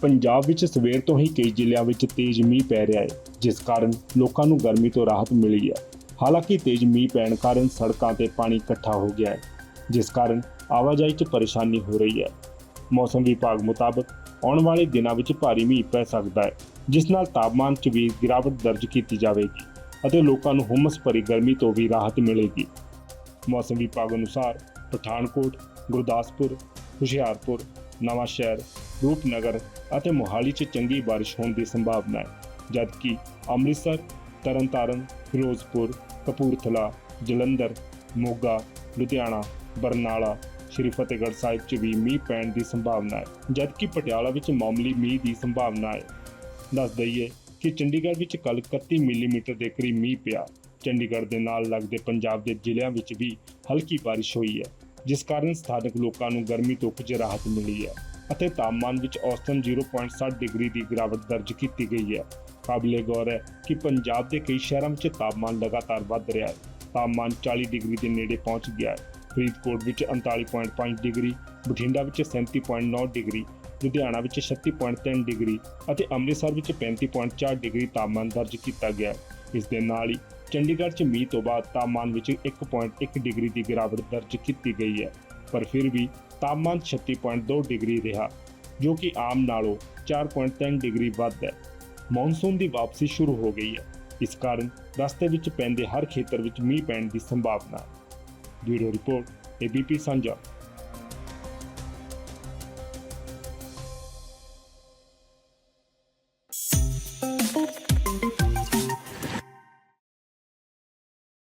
ਪੰਜਾਬ ਵਿੱਚ ਸਵੇਰ ਤੋਂ ਹੀ ਕਈ ਜ਼ਿਲ੍ਹਿਆਂ ਵਿੱਚ ਤੇਜ਼ ਮੀਂਹ ਪੈ ਰਿਹਾ ਹੈ, ਜਿਸ ਕਾਰਨ ਲੋਕਾਂ ਨੂੰ ਗਰਮੀ ਤੋਂ ਰਾਹਤ ਮਿਲੀ ਹੈ। ਹਾਲਾਂਕਿ ਤੇਜ਼ ਮੀਂਹ ਪੈਣ ਕਾਰਨ ਸੜਕਾਂ ਤੇ ਪਾਣੀ ਇਕੱਠਾ ਹੋ ਗਿਆ ਹੈ, ਜਿਸ ਕਾਰਨ ਆਵਾਜਾਈ 'ਚ ਪਰੇਸ਼ਾਨੀ ਹੋ ਰਹੀ ਹੈ। ਮੌਸਮ ਵਿਭਾਗ ਮੁਤਾਬਕ ਆਉਣ ਵਾਲੇ ਦਿਨਾਂ ਵਿੱਚ ਭਾਰੀ ਮੀਂਹ ਪੈ ਸਕਦਾ ਹੈ, ਜਿਸ ਨਾਲ ਤਾਪਮਾਨ 'ਚ ਵੀ ਗਿਰਾਵਟ ਦਰਜ ਕੀਤੀ ਜਾਵੇਗੀ ਅਤੇ ਲੋਕਾਂ ਨੂੰ ਹੁਮਸ ਭਰੀ ਗਰਮੀ ਤੋਂ ਵੀ ਰਾਹਤ ਮਿਲੇਗੀ। ਮੌਸਮ ਵਿਭਾਗ ਅਨੁਸਾਰ ਪਠਾਨਕੋਟ, ਗੁਰਦਾਸਪੁਰ, ਹੁਸ਼ਿਆਰਪੁਰ ਨਵਾਂ ਸ਼ਹਿਰ, ਰੂਪਨਗਰ ਅਤੇ ਮੋਹਾਲੀ 'ਚ ਚੰਗੀ ਬਾਰਿਸ਼ ਹੋਣ ਦੀ ਸੰਭਾਵਨਾ ਹੈ, ਜਦਕਿ ਅੰਮ੍ਰਿਤਸਰ, ਤਰਨਤਾਰਨ, ਫਿਰੋਜ਼ਪੁਰ, ਕਪੂਰਥਲਾ, ਜਲੰਧਰ, ਮੋਗਾ, ਲੁਧਿਆਣਾ, ਬਰਨਾਲਾ, ਸ਼੍ਰੀ ਫਤਿਹਗੜ੍ਹ ਸਾਹਿਬ 'ਚ ਵੀ ਮੀਂਹ ਪੈਣ ਦੀ ਸੰਭਾਵਨਾ ਹੈ, ਜਦਕਿ ਪਟਿਆਲਾ ਵਿੱਚ ਮਾਮੂਲੀ ਮੀਂਹ ਦੀ ਸੰਭਾਵਨਾ ਹੈ। ਦੱਸ ਦਈਏ ਕਿ ਚੰਡੀਗੜ੍ਹ ਵਿੱਚ ਕੱਲ 31 ਮਿਲੀਮੀਟਰ ਦੇ ਕਰੀਬ ਮੀਂਹ ਪਿਆ। ਚੰਡੀਗੜ੍ਹ ਦੇ ਨਾਲ ਲੱਗਦੇ ਪੰਜਾਬ ਦੇ ਜ਼ਿਲ੍ਹਿਆਂ ਵਿੱਚ ਵੀ ਹਲਕੀ ਬਾਰਿਸ਼ ਹੋਈ ਹੈ। ਜਿਸ ਕਾਰਨ ਸਥਾਨਕ ਲੋਕਾਂ ਨੂੰ ਗਰਮੀ ਤੋਂ ਕੁਝ ਰਾਹਤ ਮਿਲੀ ਹੈ ਅਤੇ ਤਾਪਮਾਨ ਵਿੱਚ ਔਸਤਨ 0.7 ਡਿਗਰੀ ਦੀ ਗਿਰਾਵਟ ਦਰਜ ਕੀਤੀ ਗਈ ਹੈ। ਕਾਬਲੇ ਗੌਰ ਹੈ ਕਿ ਪੰਜਾਬ ਦੇ ਕਈ ਸ਼ਹਿਰਾਂ ਵਿੱਚ ਤਾਪਮਾਨ ਲਗਾਤਾਰ ਵੱਧ ਰਿਹਾ ਹੈ। ਤਾਪਮਾਨ 40 ਡਿਗਰੀ ਦੇ ਨੇੜੇ ਪਹੁੰਚ ਗਿਆ ਹੈ। ਫਰੀਦਕੋਟ ਵਿੱਚ 39.5 ਡਿਗਰੀ, ਬਠਿੰਡਾ ਵਿੱਚ 37.9 ਡਿਗਰੀ, ਲੁਧਿਆਣਾ ਵਿੱਚ 36.3 ਡਿਗਰੀ ਅਤੇ ਅੰਮ੍ਰਿਤਸਰ ਵਿੱਚ 35.4 ਡਿਗਰੀ ਤਾਪਮਾਨ ਦਰਜ ਕੀਤਾ ਗਿਆ ਇਸ ਦੇ ਨਾਲ ਹੀ ਚੰਡੀਗੜ੍ਹ 'ਚ ਮੀਂਹ ਤੋਂ ਬਾਅਦ ਤਾਪਮਾਨ ਵਿੱਚ 1.1 ਡਿਗਰੀ ਦੀ ਗਿਰਾਵਟ ਦਰਜ ਕੀਤੀ ਗਈ ਹੈ, ਪਰ ਫਿਰ ਵੀ ਤਾਪਮਾਨ 36.2 ਡਿਗਰੀ ਰਿਹਾ, ਜੋ ਕਿ ਆਮ ਨਾਲੋਂ 4.3 ਡਿਗਰੀ ਵੱਧ ਹੈ। ਮੌਨਸੂਨ ਦੀ ਵਾਪਸੀ ਸ਼ੁਰੂ ਹੋ ਗਈ ਹੈ, ਇਸ ਕਾਰਨ ਰਸਤੇ ਵਿੱਚ ਪੈਂਦੇ ਹਰ ਖੇਤਰ ਵਿੱਚ ਮੀਂਹ ਪੈਣ ਦੀ ਸੰਭਾਵਨਾ। ਹੈ ਬਿਊਰੋ ਰਿਪੋਰਟ, ਏਬੀਪੀ ਸਾਂਝਾ।